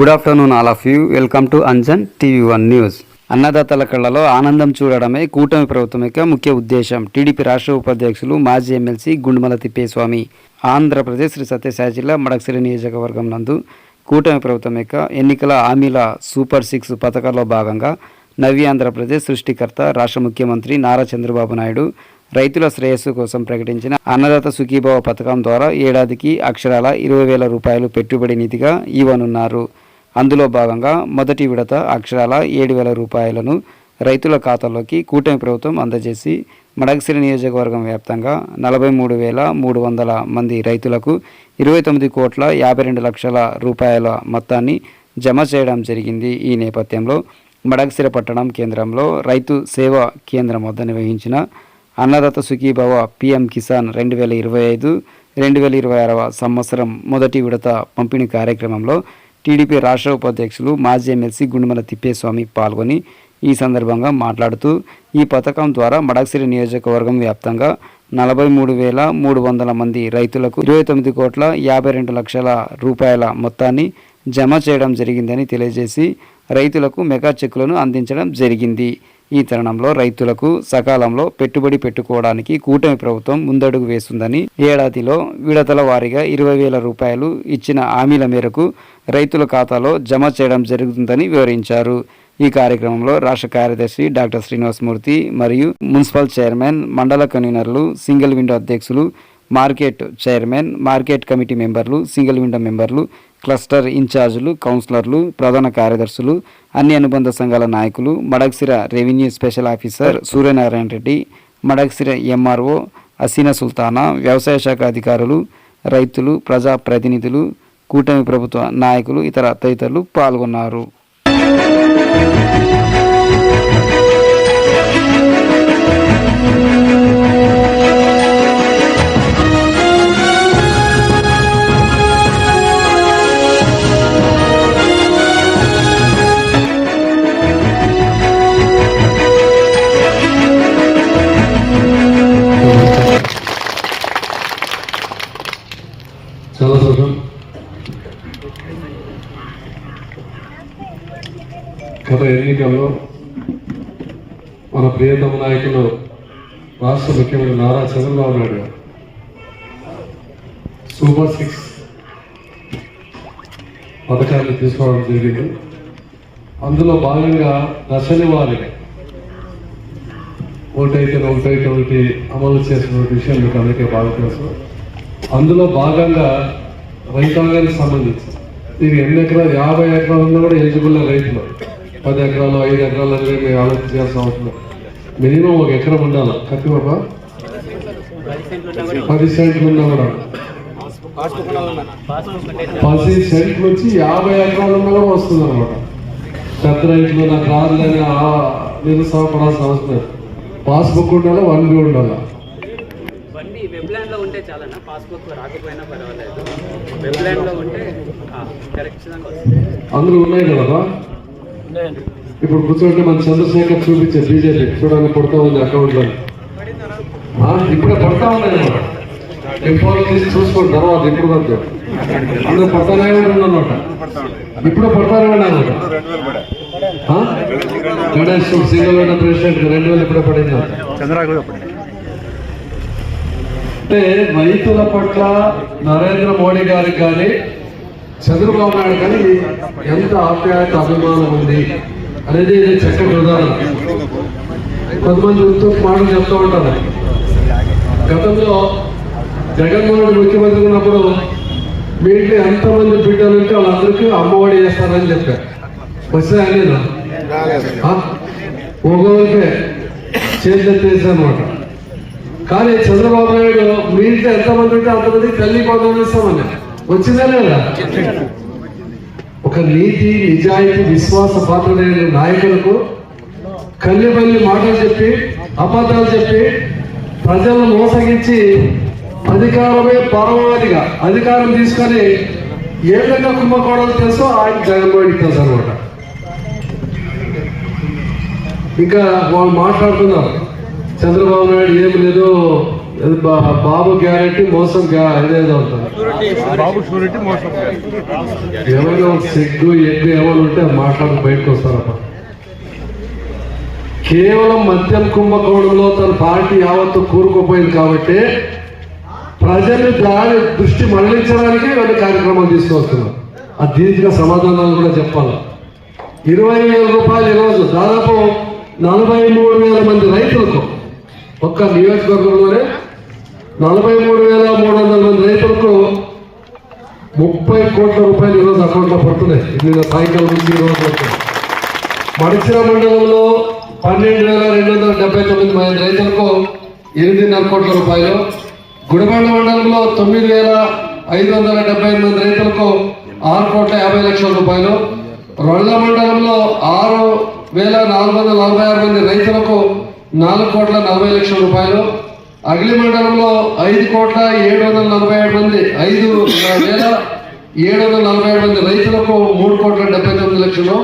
Good afternoon all of you welcome to Anjan TV one news అన్నదాతల కళ్ళలో ఆనందం చూడడమే కూటమి ప్రభుత్వం యొక్క ముఖ్య ఉద్దేశం. టీడీపీ రాష్ట్ర ఉపాధ్యక్షులు మాజీ ఎమ్మెల్సీ గుండుమల తిప్పేస్వామి. ఆంధ్రప్రదేశ్ శ్రీ సత్యసాయి జిల్లా మడక్సిరి నియోజకవర్గం నందు కూటమి ప్రభుత్వం యొక్క ఎన్నికల హామీల సూపర్ సిక్స్ పథకాల్లో భాగంగా నవ్య ఆంధ్రప్రదేశ్ సృష్టికర్త రాష్ట్ర ముఖ్యమంత్రి నారా చంద్రబాబు నాయుడు రైతుల శ్రేయస్సు కోసం ప్రకటించిన అన్నదాత సుఖీభావ పథకం ద్వారా ఏడాదికి అక్షరాల ఇరవై వేల రూపాయలు పెట్టుబడి నిధిగా ఇవ్వనున్నారు. అందులో భాగంగా మొదటి విడత అక్షరాల ఏడు వేల రూపాయలను రైతుల ఖాతాలోకి కూటమి ప్రభుత్వం అందజేసి మడగసిరి నియోజకవర్గం వ్యాప్తంగా నలభై మూడు వేల మూడు వందల మంది రైతులకు ఇరవై తొమ్మిది కోట్ల యాభై రెండు లక్షల రూపాయల మొత్తాన్ని జమ చేయడం జరిగింది. ఈ నేపథ్యంలో మడగసిర పట్టణం కేంద్రంలో రైతు సేవా కేంద్రం వద్ద నిర్వహించిన అన్నదాత సుఖీభవ పిఎం కిసాన్ రెండు వేల ఇరవై ఐదు రెండు వేల ఇరవై ఆరవ సంవత్సరం మొదటి విడత పంపిణీ కార్యక్రమంలో టీడీపీ రాష్ట్ర ఉపాధ్యక్షులు మాజీ ఎమ్మెల్సీ గుండుమల తిప్పేస్వామి పాల్గొని ఈ సందర్భంగా మాట్లాడుతూ ఈ పథకం ద్వారా మడక్సిరి నియోజకవర్గం వ్యాప్తంగా నలభై మూడు వేల మూడు వందల మంది రైతులకు ఇరవై తొమ్మిది కోట్ల యాభై రెండు లక్షల రూపాయల మొత్తాన్ని జమ చేయడం జరిగిందని తెలియజేసి రైతులకు మెగా చెక్కులను అందించడం జరిగింది. ఈ తరుణంలో రైతులకు సకాలంలో పెట్టుబడి పెట్టుకోవడానికి కూటమి ప్రభుత్వం ముందడుగు వేస్తుందని ఏడాదిలో విడతల వారీగా ఇరవై వేల రూపాయలు ఇచ్చిన హామీల మేరకు రైతుల ఖాతాలో జమ చేయడం జరుగుతుందని వివరించారు. ఈ కార్యక్రమంలో రాష్ట్ర కార్యదర్శి డాక్టర్ శ్రీనివాసమూర్తి మరియు మున్సిపల్ చైర్మన్ మండల కన్వీనర్లు సింగిల్ విండో అధ్యక్షులు మార్కెట్ చైర్మన్ మార్కెట్ కమిటీ మెంబర్లు సింగిల్ విండో మెంబర్లు క్లస్టర్ ఇన్ఛార్జీలు కౌన్సిలర్లు ప్రధాన కార్యదర్శులు అన్ని అనుబంధ సంఘాల నాయకులు Madakasira revenue special officer Suryanarayana Reddy Madakasira MRO Haseena Sultana వ్యవసాయ శాఖ అధికారులు రైతులు ప్రజా ప్రతినిధులు కూటమి ప్రభుత్వ నాయకులు ఇతర తదితరులు పాల్గొన్నారు. గత ఎన్నికల్లో మన ప్రియతమ నాయకులు రాష్ట్ర ముఖ్యమంత్రి నారా చంద్రబాబు నాయుడు గారు. సూపర్ సిక్స్ పథకాన్ని తీసుకోవడం జరిగింది. అందులో భాగంగా దశని వారీగా ఒకటైతే ఒకటైతే ఒకటి అమలు చేసిన విషయం మీకు అందుకే బాగా తెలుసు. అందులో భాగంగా రైతాంగానికి సంబంధించి ఇది ఎన్ని ఎకరాలు యాభై ఎకరాలు ఉన్నా కూడా ఎలిజిబుల్ రైతులు. పది ఎకరాలు ఐదు ఎకరాలు అనేది మేము ఆలోచించాల్సిన అవసరం లేదు. మినిమం ఒక ఎకరం ఉండాలి? కత్తి బాబా? పది సెంట్లు ఉన్నా కూడా. పది సెంట్లు నుంచి యాభై ఎకరాలు కూడా వస్తుంది అనమాట పెద్ద రైతులు నాకు రాదులని నిరుత్సాహపడాల్సిన అవసరం పాస్బుక్ ఉండాలి? వన్ బి ఉండాలి ఉంటే చాలన్నా పాస్బుక్ రాకపోయినా పర్వాలేదు. వెబ్లాండ్లో ఉంటే కరెక్ట్ వస్తుంది. అందులో ఉన్నాయి కదా ఇప్పుడు కూర్చోండి మన చంద్రశేఖర్ చూపించే బీజేపీ చూడండి కొడతా ఉంది అకౌంట్లో ఇప్పుడే పడతా ఉన్నాయి ఫోన్ తీసి చూసుకోండి తర్వాత ఇప్పుడు వద్దు అందరూ పడతానే ఉన్నమాట ఇప్పుడు పడతానే ఉన్నమాట గణేష్ సింగిల్ విండో ప్రెసిడెంట్ రెండు వేలు ఇప్పుడే పడింది. అంటే రైతుల పట్ల నరేంద్ర మోడీ గారికి కానీ చంద్రబాబు నాయుడు కానీ ఎంత ఆప్యాయత అభిమానం ఉంది అనేది ఇది చక్కటి ఉదాహరణ కొంతమంది ఇంకొక మాటలు చెప్తూ ఉంటారు. గతంలో జగన్మోహన్ రెడ్డి ముఖ్యమంత్రి ఉన్నప్పుడు మీ ఇంట్లో ఎంతమంది బిడ్డలు ఉంటే వాళ్ళందరికీ అమ్మఒడి చేస్తారని చెప్పారు వచ్చాయని ఒక్కొక్కరికే చేతులెత్తేసి కానీ చంద్రబాబు నాయుడు మీ ఇంట్లో ఎంతమంది ఉంటే అంతమంది తల్లి పదవులు ఇస్తామని వచ్చిందా లేదా ఒక నీతి నిజాయితీ విశ్వాస పాత్రుడైన నాయకులకు కల్లిబల్లి మాటలు చెప్పి అబద్ధాలు చెప్పి ప్రజలను మోసగించి అధికారమే పరమావధిగా అధికారం తీసుకొని ఏ విధంగా కుంభకోణాలు తెలుసో ఆయన జగన్మోహన్ తెలుసు అనమాట ఇంకా వాళ్ళు మాట్లాడుతున్నారు చంద్రబాబు నాయుడు ఏం లేదు బాబు గ్యారెంటీ మోసం ఉంటుంది. ఒక సిగ్గు ఎగ్గు ఏమైనా ఉంటే మాట్లాడి బయటకు వస్తారప్ప కేవలం మద్యం కుంభకోణంలో తన పార్టీ యావత్తు కూరుకుపోయింది కాబట్టి ప్రజల్ని దాని దృష్టి మరలించడానికి రెండు కార్యక్రమాలు తీసుకొస్తున్నాం ఆ దీనిగా సమాధానాలు కూడా చెప్పాలి. ఇరవై వేల రూపాయలు ఈరోజు దాదాపు నలభై మూడు వేల మంది రైతులకు ఒక్క నియోజకవర్గంలోనే నలభై మూడు వేల మూడు వందల మంది రైతులకు ముప్పై కోట్ల రూపాయలు ఈరోజు అకౌంట్లో పడుతున్నాయి. నిన్న సాయంకాలం నుంచి ఈరోజు మడిచిర మండలంలో పన్నెండు వేల రెండు వందల డెబ్బై తొమ్మిది మంది రైతులకు ఎనిమిదిన్నర కోట్ల రూపాయలు. గుడిబండ మండలంలో తొమ్మిది వేల ఐదు వందల డెబ్బై మంది రైతులకు ఆరు కోట్ల యాభై లక్షల రూపాయలు. రొళ్ళ మండలంలో ఆరు వేల నాలుగు వందల నలభై ఆరు మంది రైతులకు నాలుగు కోట్ల నలభై లక్షల రూపాయలు. అగిలి మండలంలో ఐదు కోట్ల ఏడు వందల నలభై ఏడు మంది ఐదు వేల ఏడు వందల నలభై ఏడు మంది రైతులకు మూడు కోట్ల డెబ్బై తొమ్మిది లక్షలు